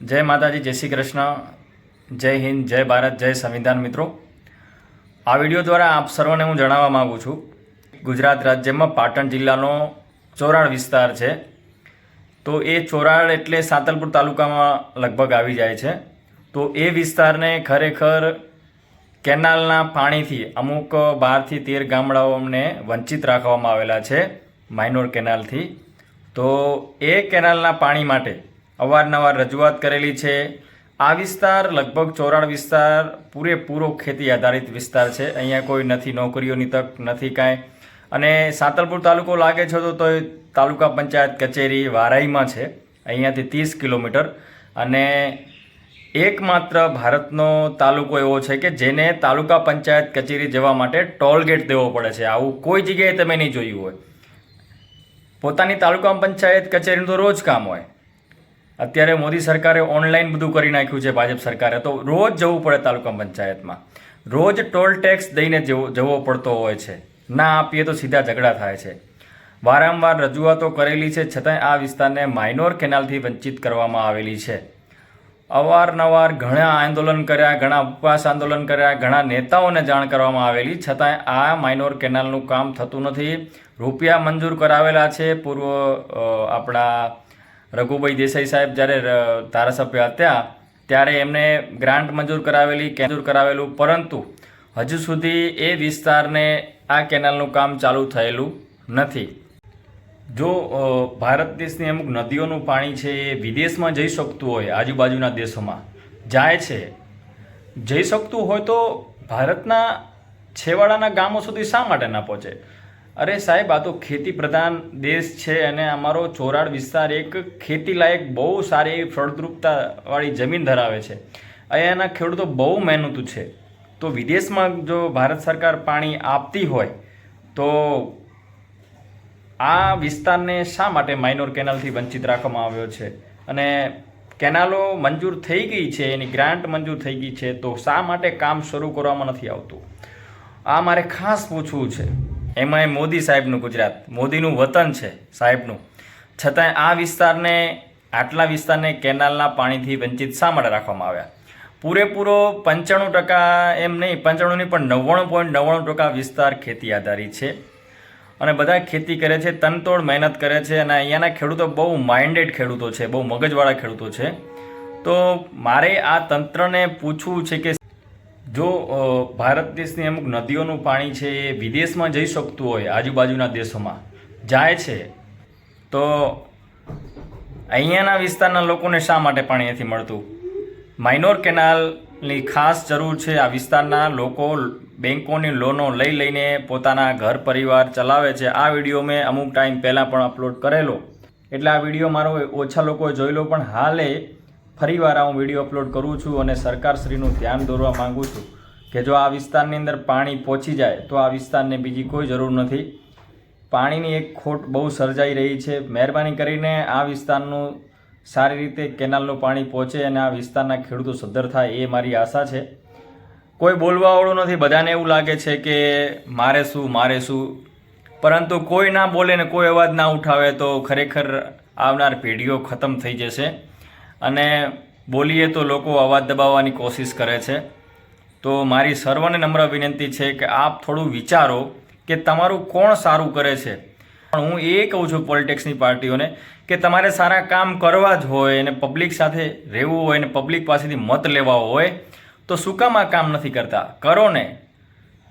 જય માતાજી, જય શ્રી કૃષ્ણ, જય હિન્દ, જય ભારત, જય સંવિધાન મિત્રો. આ વીડિયો દ્વારા આપ સર્વને હું જણાવવા માગું છું, ગુજરાત રાજ્યમાં પાટણ જિલ્લાનો ચોરાડ વિસ્તાર છે. તો એ ચોરાડ એટલે સાતલપુર તાલુકામાં લગભગ આવી જાય છે. તો એ વિસ્તારને ખરેખર કેનાલના પાણીથી અમુક બારથી તેર ગામડાઓને વંચિત રાખવામાં આવેલા છે, માઇનોર કેનાલથી. તો એ કેનાલના પાણી માટે અવારનવાર રજૂઆત કરેલી છે. આ વિસ્તાર લગભગ ચોરાડ વિસ્તાર, પૂરેપૂરો ખેતી આધારિત વિસ્તાર છે. અહીંયા કોઈ નથી નોકરીઓની તક, નથી કાંઈ. અને સાતલપુર તાલુકો લાગે છે તો તોય તાલુકા પંચાયત કચેરી વારાઈમાં છે. અહીંયાથી ત્રીસ કિલોમીટર. અને એકમાત્ર ભારતનો તાલુકો એવો છે કે જેને તાલુકા પંચાયત કચેરી જવા માટે ટોલ ગેટ દેવો પડે છે. આવું કોઈ જગ્યાએ તમે નહીં જોયું હોય. પોતાની તાલુકા પંચાયત કચેરીનું તો રોજ કામ હોય. અત્યારે મોદી સરકારે ઓનલાઈન બધું કરી નાખ્યું છે ભાજપ સરકારે. તો રોજ જવું પડે તાલુકા પંચાયતમાં. રોજ ટોલ ટેક્સ દઈને જવો પડતો હોય છે. ના આપીએ તો સીધા ઝઘડા થાય છે. વારંવાર રજૂઆતો કરેલી છે, છતાંય આ વિસ્તારને માઇનોર કેનાલથી વંચિત કરવામાં આવેલી છે. અવારનવાર ઘણા આંદોલન કર્યા, ઘણા ઉપવાસ આંદોલન કર્યા, ઘણા નેતાઓને જાણ કરવામાં આવેલી, છતાંય આ માઇનોર કેનાલનું કામ થતું નથી. રૂપિયા મંજૂર કરાવેલા છે. પૂર્વ આપણા રઘુભાઈ દેસાઈ સાહેબ જ્યારે ધારાસભ્ય હતા, ત્યારે એમને ગ્રાન્ટ મંજૂર કરાવેલી મંજૂર કરાવેલું. પરંતુ હજુ સુધી એ વિસ્તારને આ કેનાલનું કામ ચાલુ થયેલું નથી. જો ભારત દેશની અમુક નદીઓનું પાણી છે એ વિદેશમાં જઈ શકતું હોય, આજુબાજુના દેશોમાં, જાય છે. જઈ શકતું હોય તો ભારતના છેવાડાના ગામો સુધી શા માટે ના પહોંચે? અરે સાહેબ, આ તો ખેતી પ્રધાન દેશ છે અને અમારો ચોરાડ વિસ્તાર એક ખેતી લાયક બહુ સારી એવી ફળદ્રુપતાવાળી જમીન ધરાવે છે. અહીંયાના ખેડૂતો બહુ મહેનતું છે. તો વિદેશમાં જો ભારત સરકાર પાણી આપતી હોય, તો આ વિસ્તારને શા માટે માઇનોર કેનાલથી વંચિત રાખવામાં આવ્યો છે? અને કેનાલો મંજૂર થઈ ગઈ છે, એની ગ્રાન્ટ મંજૂર થઈ ગઈ છે, તો શા માટે કામ શરૂ કરવામાં નથી આવતું? આ મારે ખાસ પૂછવું છે. એમાંય મોદી સાહેબનું ગુજરાત. મોદીનું વતન છે સાહેબનું. છતાંય આ વિસ્તારને, આટલા વિસ્તારને કેનાલના પાણીથી વંચિત શા માટે રાખવામાં આવ્યા? પૂરેપૂરો પંચાણું ટકા એમ નહીં પંચાણું નહીં પણ નવ્વાણું પોઈન્ટ નવ્વાણું ટકા વિસ્તાર ખેતી આધારિત છે. અને બધા ખેતી કરે છે, તનતોડ મહેનત કરે છે અને અહીંયાના ખેડૂતો બહુ માઇન્ડેડ ખેડૂતો છે, બહુ મગજવાળા ખેડૂતો છે. તો મારે આ તંત્રને પૂછવું છે કે જો ભારત દેશની અમુક નદીઓનું પાણી છે એ વિદેશમાં જઈ શકતું હોય, આજુબાજુના દેશોમાં, જાય છે, તો અહીંયાના વિસ્તારના લોકોને શા માટે પાણી નથી મળતું? માઇનોર કેનાલની ખાસ જરૂર છે આ વિસ્તારના લોકો બેંકોની લોનો લઈ લઈને પોતાના ઘર પરિવાર ચલાવે છે. આ વીડિયો મેં અમુક ટાઈમ પહેલાં પણ અપલોડ કરેલો. એટલે આ વીડિયો મારો ઓછા લોકોએ જોઈ લો પણ હાલે ફરીવાર હું વીડિયો અપલોડ કરું છું અને સરકારશ્રીનું ધ્યાન દોરવા માગું છું કે જો આ વિસ્તારની અંદર પાણી પહોંચી જાય, તો આ વિસ્તારને બીજી કોઈ જરૂર નથી. પાણીની એક ખોટ બહુ સર્જાઈ રહી છે. મહેરબાની કરીને આ વિસ્તારનું સારી રીતે કેનાલનું પાણી પહોંચે અને આ વિસ્તારના ખેડૂતો સદ્ધર થાય એ મારી આશા છે. કોઈ બોલવાવાળું નથી. બધાને એવું લાગે છે કે મારે શું મારે શું. પરંતુ કોઈ ના બોલે ને કોઈ અવાજ ના ઉઠાવે તો ખરેખર આવનાર પેઢીઓ ખતમ થઈ જશે. અને બોલીએ તો લોકો અવાજ દબાવવાની કોશિશ કરે છે. તો મારી સર્વને નમ્ર વિનંતી છે કે આપ થોડું વિચારો કે તમારું કોણ સારું કરે છે. પણ હું એ કહું છું પોલિટિક્સની પાર્ટીઓને કે તમારે સારા કામ કરવા જ હોય અને પબ્લિક સાથે રહેવું હોય અને પબ્લિક પાસેથી મત લેવા હોય તો શું કામ આ કામ નથી કરતા? કરો ને.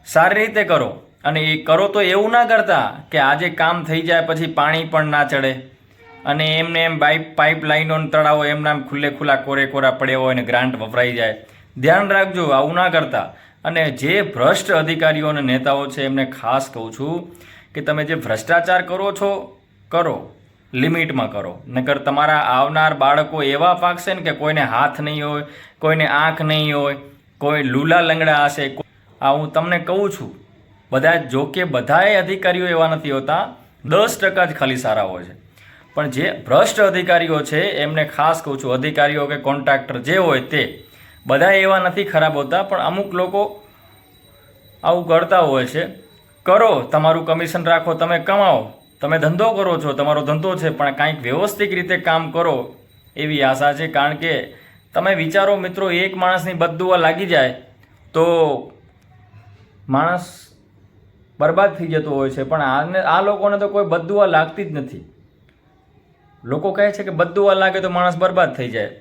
સારી રીતે કરો. અને એ કરો તો એવું ના કરતા કે આજે કામ થઈ જાય પછી પાણી પણ ના ચડે. અને એમને એમ પાઇપ પાઇપલાઇનો તળાવો એમના એમ ખુલ્લે ખુલ્લા કોરે કોરા પડ્યા હોય અને ગ્રાન્ટ વપરાઈ જાય. ધ્યાન રાખજો, આવું ના કરતા. અને જે ભ્રષ્ટ અધિકારીઓ અને નેતાઓ છે, એમને ખાસ કહું છું કે તમે જે ભ્રષ્ટાચાર કરો છો, કરો. લિમિટમાં કરો. નકર તમારા આવનાર બાળકો એવા પાકશે ને કે કોઈને હાથ નહીં હોય, કોઈને આંખ નહીં હોય, કોઈ લૂલા લંગડા હશે. આ હું તમને કહું છું, બધા જો કે બધાએ અધિકારીઓ એવા નથી હોતા, દસ ટકા જ ખાલી સારા હોય છે. પણ જે ભ્રષ્ટ અધિકારીઓ છે, એમને ખાસ કહું છું, અધિકારીઓ કે કોન્ટ્રાક્ટર જે હોય તે, બધા એવા નથી ખરાબ હોતા, પણ અમુક લોકો આવું કરતા હોય છે. કરો, તમારું કમિશન રાખો, તમે કમાઓ, તમે ધંધો કરો છો, તમારો ધંધો છે, પણ કાંઈક વ્યવસ્થિત રીતે કામ કરો એવી આશા છે, કારણ કે તમે વિચારો મિત્રો, એક માણસની બદદુઆ લાગી જાય તો માણસ બરબાદ થઈ જતો હોય છે, પણ આને, આ લોકોને તો કોઈ બદદુઆ લાગતી જ નથી. લોકો કહે છે કે બદદુઆ લાગે તો માણસ બરબાદ થઈ જાય.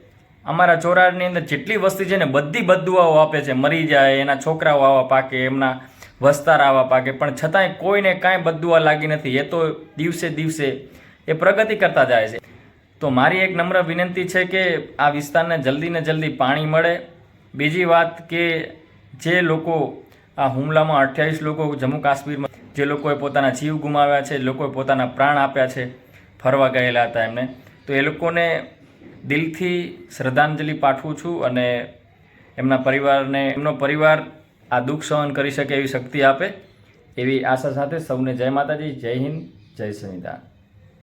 અમારા ચોરાડની અંદર જેટલી વસ્તી છે ને બધી બદદુઆઓ આપે છે. મરી જાય, એના છોકરાઓ આવા પાકે, એમના વસ્તાર આવા પાકે. પણ છતાંય કોઈને કાંઈ બદદુઆ લાગી નથી. એ તો દિવસે દિવસે એ પ્રગતિ કરતા જાય છે. તો મારી એક નમ્ર વિનંતી છે કે આ વિસ્તારને જલ્દી ને જલ્દી પાણી મળે. બીજી વાત કે જે લોકો આ હુમલામાં અઠ્યાવીસ લોકો જમ્મુ કાશ્મીરમાં જે લોકોએ પોતાના જીવ ગુમાવ્યા છે, લોકોએ પોતાના પ્રાણ આપ્યા છે ફરવા ગયેલા હતા એમને. તો એ લોકોને દિલથી શ્રદ્ધાંજલિ પાઠવું છું અને એમના પરિવારને, એમનો પરિવાર આ દુઃખ સહન કરી શકે એવી શક્તિ આપે એવી આશા સાથે સૌને જય માતાજી, જય હિન્દ, જય સંવિધાન